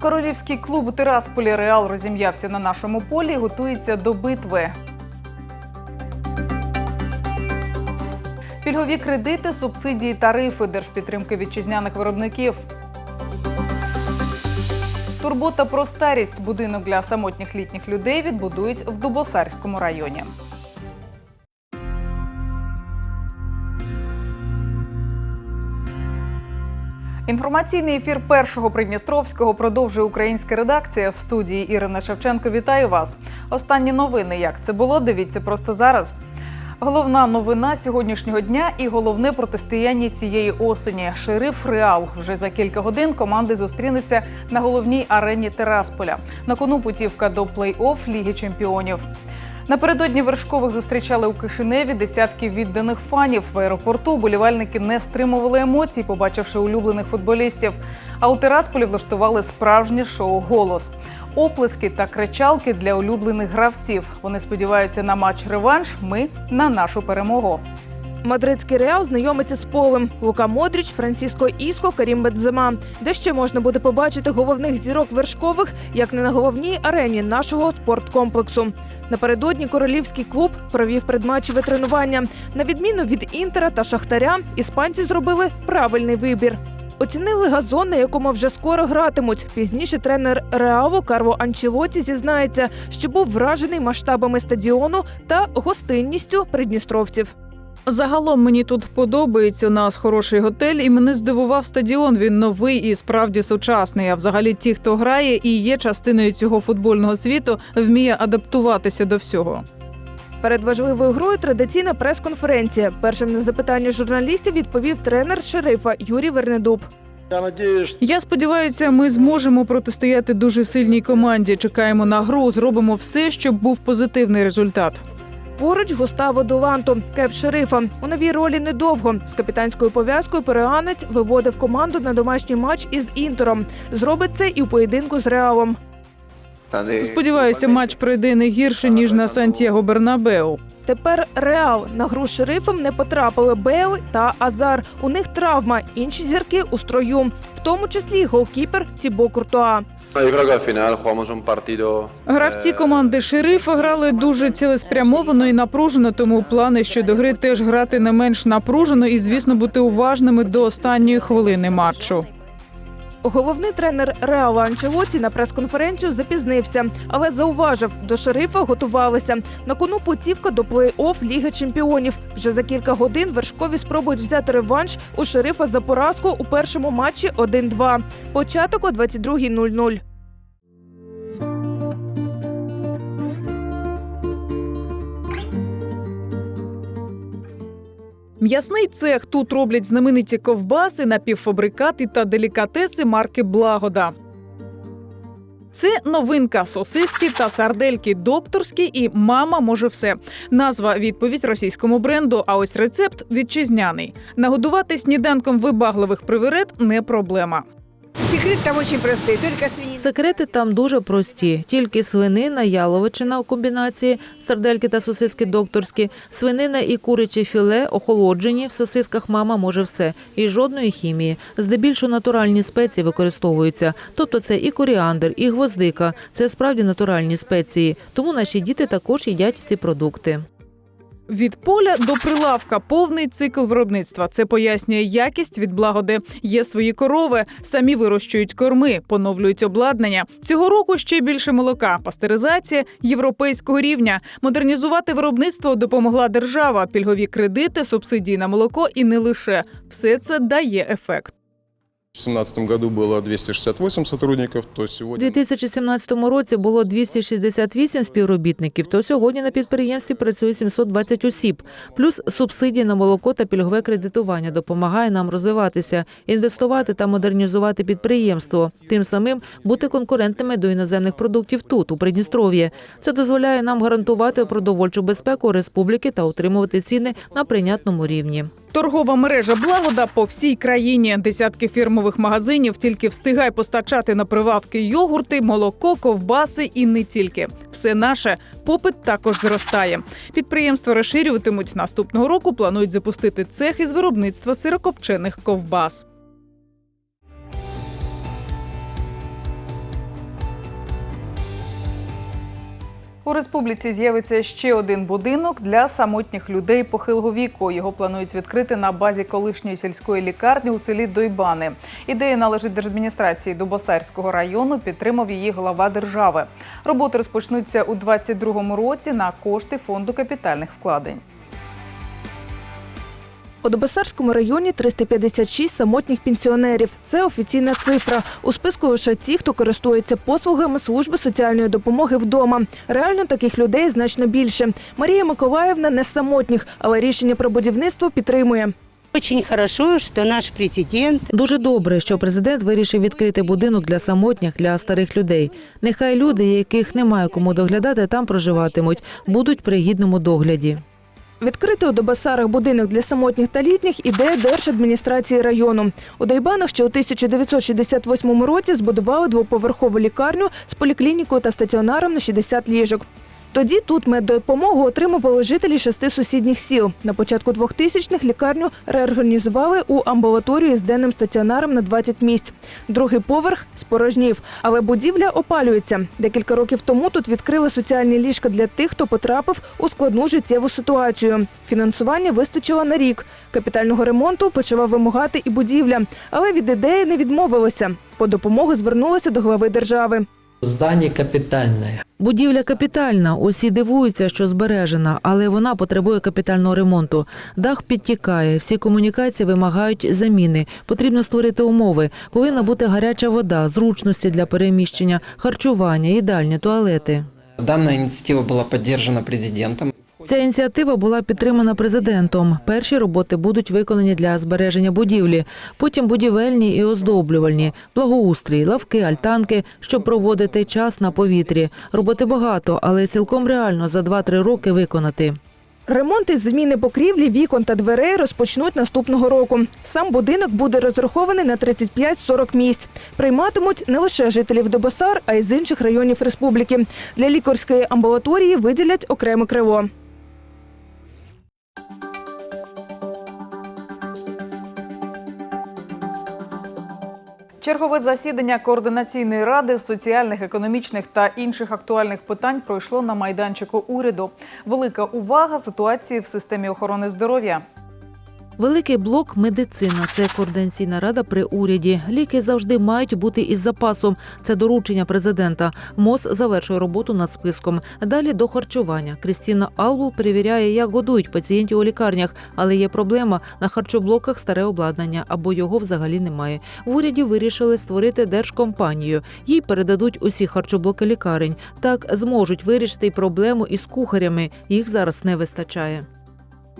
Королівський клуб Тирасполі Реал розім'явся на нашому полі. і Готується до битви. Пільгові кредити, субсидії, тарифи держпідтримки вітчизняних виробників. Турбота про старість. Будинок для самотніх літніх людей відбудують в Дубосарському районі. Інформаційний ефір першого Придністровського продовжує українська редакція в студії Ірина Шевченко. Вітаю вас. Останні новини. Як це було? Дивіться просто зараз. Головна новина сьогоднішнього дня і головне протистояння цієї осені. Шериф Реал вже за кілька годин команди зустрінуться на головній арені Терасполя. На кону путівка до плей-офф Ліги Чемпіонів. Напередодні вершкових зустрічали у Кишиневі десятки відданих фанів. В аеропорту болівальники не стримували емоцій, побачивши улюблених футболістів. А у Тирасполі влаштували справжнє шоу Голос. Оплески та кричалки для улюблених гравців. Вони сподіваються на матч-реванш. Ми на нашу перемогу. Мадридський реал знайомиться з полем. Лука Модріч, Франциско Іско, Карім Бензема. Де ще можна буде побачити головних зірок вершкових, як не на головній арені нашого спорткомплексу. Напередодні королівський клуб провів предматчеве тренування. На відміну від інтера та шахтаря, іспанці зробили правильний вибір. Оцінили газон, на якому вже скоро гратимуть. Пізніше тренер Реаво Карво Анчелоті зізнається, що був вражений масштабами стадіону та гостинністю придністровців. Загалом мені тут подобається. У нас хороший готель, і мене здивував стадіон. Він новий і справді сучасний. А взагалі, ті, хто грає і є частиною цього футбольного світу, вміє адаптуватися до всього. Перед важливою грою традиційна прес-конференція. Першим на запитання журналістів відповів тренер шерифа Юрій Вернедуб. Я сподіваюся, ми зможемо протистояти дуже сильній команді. Чекаємо на гру, зробимо все, щоб був позитивний результат. Поруч Густаво Дуланто, кеп шерифа. У новій ролі недовго. З капітанською пов'язкою переганець виводив команду на домашній матч із інтером. Зробить це і у поєдинку з реалом. Сподіваюся, матч пройде не гірше ніж на Сантьяго Бернабеу. Тепер Реал на гру з шерифом не потрапили Бейл та Азар. У них травма. Інші зірки у строю, в тому числі й голкіпер Тібо Куртуа. Partido. Гравці команди шериф грали дуже цілеспрямовано і напружено, тому плани щодо гри теж грати не менш напружено і, звісно, бути уважними до останньої хвилини матчу. Головний тренер Реала Анчелоті на прес-конференцію запізнився, але зауважив, до шерифа готувалися. На кону путівка до плей-офф Ліги Чемпіонів. Вже за кілька годин вершкові спробують взяти реванш у шерифа за поразку у першому матчі 1-2. Початок о 22.00. М'ясний цех тут роблять знамениті ковбаси, напівфабрикати та делікатеси марки Благода. Це новинка сосиски та сардельки докторські і мама може все. Назва відповідь російському бренду. А ось рецепт вітчизняний. Нагодувати сніданком вибагливих приверед не проблема. Секрет там очень простой, только свинина. Секрети там дуже прості: тільки свинина, яловичина у комбінації, сардельки та сосиски докторські, свинина і куряче філе охолоджені. В сосисках мама може все і жодної хімії. Здебільшого натуральні спеції використовуються. Тобто це і коріандр, і гвоздика. Це справді натуральні спеції. Тому наші діти також їдять ці продукти. Від поля до прилавка повний цикл виробництва. Це пояснює якість від благоди. Є свої корови, самі вирощують корми, поновлюють обладнання. Цього року ще більше молока, пастеризація європейського рівня. Модернізувати виробництво допомогла держава, пільгові кредити, субсидії на молоко і не лише все це дає ефект. В 2017 году было 268 сотрудников, то У сегодня 2017 році було 268 співробітників, то сьогодні на підприємстві працює 720 осіб. Плюс субсидії на молоко та пільгове кредитування допомагає нам розвиватися, інвестувати та модернізувати підприємство, тим самим бути конкурентними до іноземних продуктів тут, у Придністров'ї. Це дозволяє нам гарантувати продовольчу безпеку республіки та утримувати ціни на прийнятному рівні. Торгова мережа Благода по всій країні. Десятки фірмових магазинів тільки встигай постачати на прилавки йогурти, молоко, ковбаси і не тільки. Все наше попит також зростає. Підприємства розширюватимуть наступного року. Планують запустити цех із виробництва сирокопчених ковбас. У республіці з'явиться ще один будинок для самотніх людей похилого віку. Його планують відкрити на базі колишньої сільської лікарні у селі Дойбани. Ідея належить держадміністрації Дубосарського району. Підтримав її глава держави. Роботи розпочнуться у 2022 році на кошти фонду капітальних вкладень. У Добосарському районі 356 самотніх пенсіонерів. Це офіційна цифра. У списку лише ті, хто користується послугами служби соціальної допомоги вдома. Реально таких людей значно більше. Марія Миколаївна не з самотніх, але рішення про будівництво підтримує. Очень хорошо, что наш президент Дуже добре, що президент вирішив відкрити будинок для самотніх для старих людей. Нехай люди, яких немає кому доглядати, там проживатимуть, будуть при гідному догляді. Відкрити у Добасарах будинок для самотніх та літніх ідея держадміністрації району. У Дайбанах ще у 1968 році збудували двоповерхову лікарню з поліклінікою та стаціонаром на 60 ліжок. Тоді тут меддопомогу отримували жителі шести сусідніх сіл. На початку 2000-х лікарню реорганізували у амбулаторію з денним стаціонаром на 20 місць. Другий поверх спорожнів, але будівля опалюється. Декілька років тому тут відкрили соціальні ліжка для тих, хто потрапив у складну життєву ситуацію. Фінансування вистачило на рік. Капітального ремонту почала вимагати і будівля, але від ідеї не відмовилися. По допомогу звернулися до глави держави. Здание капітальне. Будівля капітальна. Усі дивуються, що збережена, але вона потребує капітального ремонту. Дах підтікає, всі комунікації вимагають заміни. Потрібно створити умови. Повинна бути гаряча вода, зручності для переміщення, харчування, їдальні, туалети. Дана ініціатива була підтримана президентом. Ця ініціатива була підтримана президентом. Перші роботи будуть виконані для збереження будівлі, потім будівельні і оздоблювальні, благоустрій, лавки, альтанки, щоб проводити час на повітрі. Роботи багато, але цілком реально за 2-3 роки виконати. Ремонт із зміни покрівлі, вікон та дверей розпочнуть наступного року. Сам будинок буде розрахований на 35-40 місць. Прийматимуть не лише жителів Добосар, а й з інших районів республіки. Для лікарської амбулаторії виділять окреме крило. Чергове засідання координаційної ради соціальних, економічних та інших актуальних питань пройшло на майданчику уряду. Велика увага ситуації в системі охорони здоров'я. Великий блок медицина це координаційна рада при уряді. Ліки завжди мають бути із запасом. Це доручення президента. МОЗ завершує роботу над списком. Далі до харчування. Крістіна Албул перевіряє, як годують пацієнтів у лікарнях, але є проблема на харчоблоках старе обладнання або його взагалі немає. В уряді вирішили створити держкомпанію. Їй передадуть усі харчоблоки лікарень. Так зможуть вирішити й проблему із кухарями. Їх зараз не вистачає.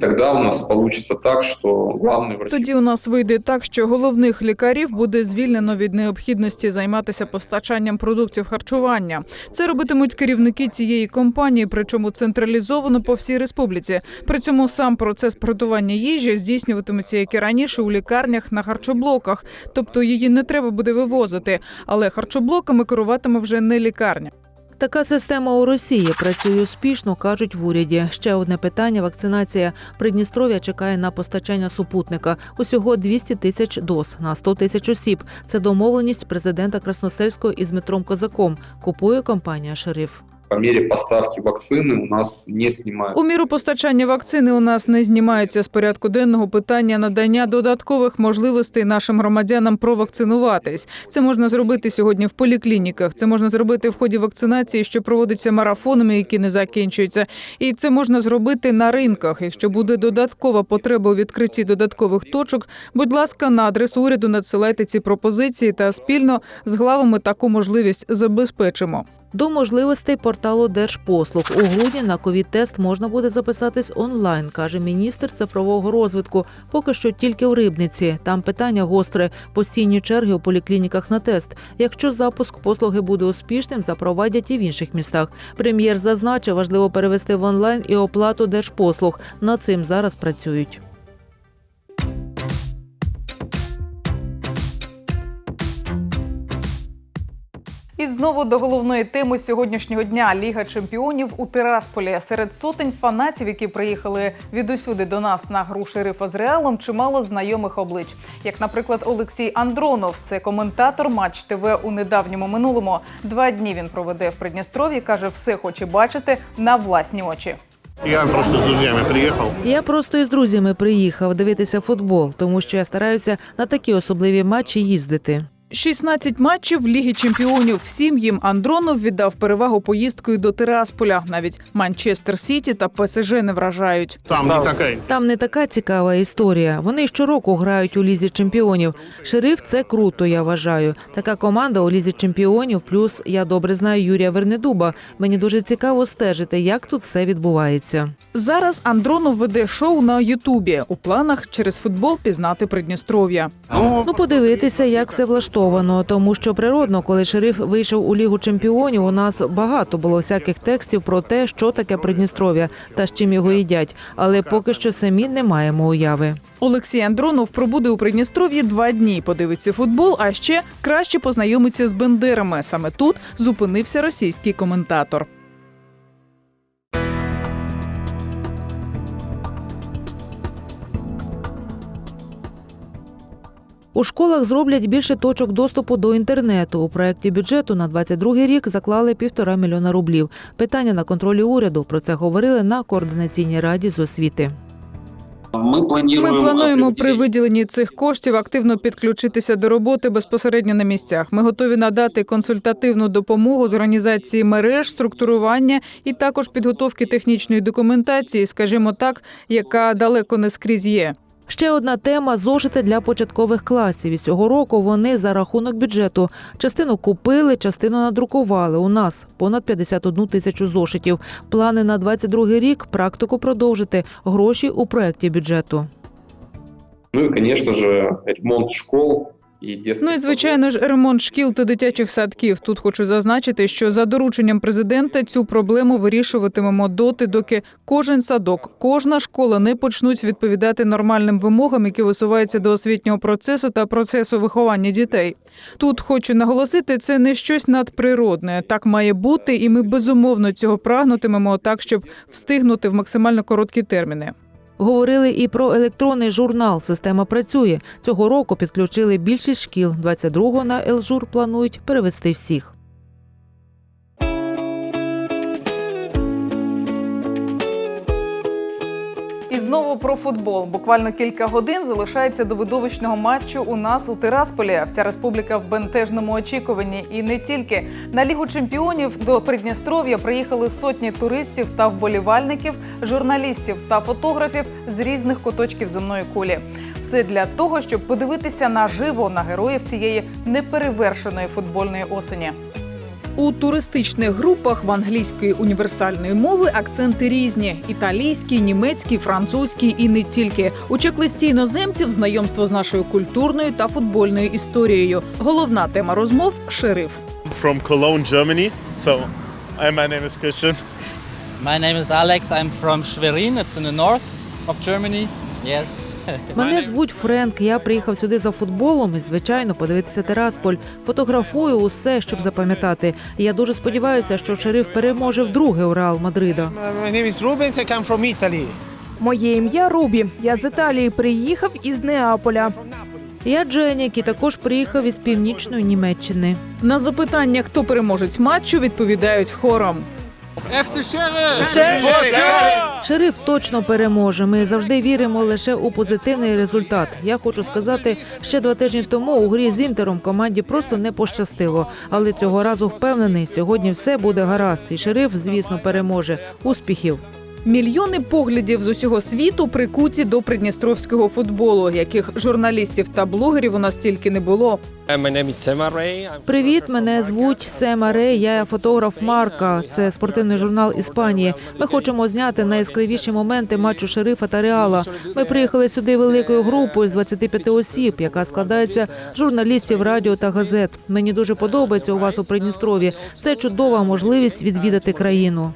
Тогда у нас получится так, что главный врач... Тоді у нас вийде так, що головних лікарів буде звільнено від необхідності займатися постачанням продуктів харчування. Це робитимуть керівники цієї компанії, причому централізовано по всій республіці. При цьому сам процес приготування їжі здійснюватиметься як і раніше у лікарнях на харчоблоках, тобто її не треба буде вивозити, але харчоблоками керуватиме вже не лікарня. Така система у Росії працює успішно, кажуть в уряді. Ще одне питання: вакцинація. Придністров'я чекає на постачання супутника. Усього 200 тисяч доз на 100 тисяч осіб. Це домовленість президента Красносельського із Дмитром Козаком. Купує компанія Шериф. По мере поставки вакцины у нас не снимаются. У міру постачання вакцини у нас не знімається з порядку денного питання надання додаткових можливостей нашим громадянам провакцинуватись. Це можна зробити сьогодні в поліклініках. Це можна зробити в ході вакцинації, що проводиться марафонами, які не закінчуються. І це можна зробити на ринках. Якщо буде додаткова потреба у відкритті додаткових точок, будь ласка, на адресу уряду надсилайте ці пропозиції та спільно з главами таку можливість забезпечимо. До можливостей порталу Держпослуг у грудні на ковід-тест можна буде записатись онлайн, каже міністр цифрового розвитку. Поки що тільки в рибниці. Там питання гостре, постійні черги у поліклініках на тест. Якщо запуск послуги буде успішним, запровадять і в інших містах. Прем'єр зазначив, важливо перевести в онлайн і оплату держпослуг. Над цим зараз працюють. І знову до головної теми сьогоднішнього дня Ліга чемпіонів у Тирасполі. Серед сотень фанатів, які приїхали відусюди до нас на гру шерифа з Реалом, чимало знайомих облич. Як, наприклад, Олексій Андронов, це коментатор матч ТВ у недавньому минулому. Два дні він проведе в Придністров'ї. каже, все хоче бачити на власні очі. Я просто с друзьями приехал. Я просто із друзями приїхав дивитися футбол, тому що я стараюся на такі особливі матчі їздити. 16 матчів Ліги Чемпіонів. Всім їм Андронов віддав перевагу поїздкою до Тирасполя. Навіть Манчестер Сіті та ПСЖ не вражають. Там не такая. Там не така цікава історія. Вони щороку грають у лізі чемпіонів. Шериф це круто, я вважаю. Така команда у лізі чемпіонів. Плюс я добре знаю Юрія Вернедуба. Мені дуже цікаво стежити, як тут все відбувається. Зараз Андронов веде шоу на Ютубі. У планах через футбол пізнати Придністров'я. Ну, подивитися, як все влаштовано, тому що природно, коли шериф вийшов у лігу чемпіонів, у нас багато було всяких текстів про те, що таке Придністров'я та з чим його їдять. Але поки що самі не маємо уяви. Олексій Андронов пробуде у Придністров'ї два дні. Подивиться футбол, а ще краще познайомиться з бендерами. Саме тут зупинився російський коментатор. У школах зроблять більше точок доступу до інтернету. У проєкті бюджету на 22 рік заклали півтора мільйона рублів. Питання на контролі уряду. Про це говорили на координаційній раді з освіти. Мы Ми планируем... плануємо при виділенні цих коштів активно підключитися до роботи безпосередньо на місцях. Ми готові надати консультативну допомогу з організації мереж, структурування і також підготовки технічної документації, скажімо так, яка далеко не скрізь є. Ще одна тема зошити для початкових класів. І цього року вони за рахунок бюджету частину купили, частину надрукували. У нас понад 51 тисячу зошитів. Плани на 22 рік практику продовжити. Гроші у проєкті бюджету. Ну і, звісно ж, ремонт школ детских Ну і звичайно ж, ремонт шкіл та дитячих садків. Тут хочу зазначити, що за дорученням президента цю проблему вирішуватимемо доти, доки кожен садок, кожна школа не почнуть відповідати нормальним вимогам, які висуваються до освітнього процесу та процесу виховання дітей. Тут хочу наголосити, це не щось надприродне. Так має бути, і ми безумовно цього прагнутимемо так, щоб встигнути в максимально короткі терміни. Говорили і про електронний журнал. Система працює. Цього року підключили більшість шкіл. 22-го на Елжур планують перевести всіх. І знову про футбол. Буквально кілька годин залишається до видовищного матчу у нас у Тирасполі. Вся республіка в бентежному очікуванні. І не тільки на лігу чемпіонів до Придністров'я приїхали сотні туристів та вболівальників, журналістів та фотографів з різних куточків земної кулі. Все для того, щоб подивитися наживо на героїв цієї неперевершеної футбольної осені. У туристичних групах в англійської універсальної мови акценти різні: італійський, німецький, французький і не тільки. У чек-листі іноземців знайомство з нашою культурною та футбольною історією. Головна тема розмов шериф. From Cologne, Germany. So, my name is Christian. My name is Alex. I'm from Schwerin. It's in the north of Germany. Yes. Мене звуть Френк. Я приїхав сюди за футболом і, звичайно, подивитися Терасполь. Фотографую усе, щоб запам'ятати. Я дуже сподіваюся, що шериф переможе вдруге у Реал Мадрида. My name is Rubens. I come from Italy. Моє ім'я Рубі. Я з Італії приїхав із Неаполя. Я Дженік, який також приїхав із північної Німеччини. На запитання, хто переможець матчу, відповідають хором. Шериф точно переможе. Ми завжди віримо лише у позитивний результат. Я хочу сказати, ще два тижні тому у грі з інтером команді просто не пощастило. Але цього разу впевнений, сьогодні все буде гаразд. І шериф, звісно, переможе. Успіхів. Мільйони поглядів з усього світу прикуті до придністровського футболу, яких журналістів та блогерів у нас тільки не було. Привіт, мене звуть Сема Рей. Я фотограф Марка. Це спортивний журнал Іспанії. Ми хочемо зняти найяскравіші моменти матчу шерифа та реала. Ми приїхали сюди великою групою з 25 осіб, яка складається з журналістів радіо та газет. Мені дуже подобається у вас у Придністрові. Це чудова можливість відвідати країну.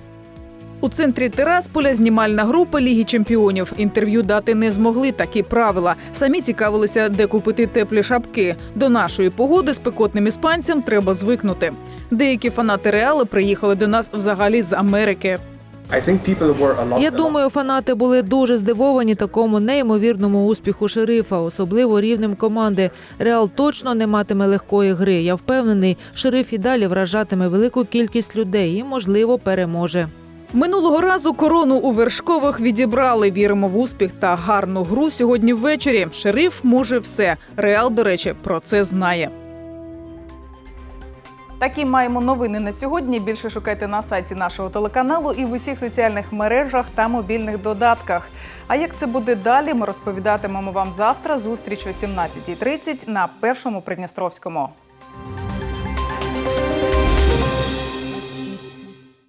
У центрі Терасполя знімальна група Ліги Чемпіонів. Інтерв'ю дати не змогли такі правила. Самі цікавилися, де купити теплі шапки. До нашої погоди спекотним іспанцям треба звикнути. Деякі фанати реали приїхали до нас взагалі з Америки. Я думаю, фанати були дуже здивовані такому неймовірному успіху шерифа, особливо рівнем команди. Реал точно не матиме легкої гри. Я впевнений, шериф і далі вражатиме велику кількість людей і, можливо, переможе. Минулого разу корону у вершкових відібрали. Віримо в успіх та гарну гру сьогодні ввечері. Шериф може все. Реал, до речі, про це знає. Такі маємо новини на сьогодні. Більше шукайте на сайті нашого телеканалу і в усіх соціальних мережах та мобільних додатках. А як це буде далі, ми розповідатимемо вам завтра. Зустріч о 17.30 на першому Придністровському.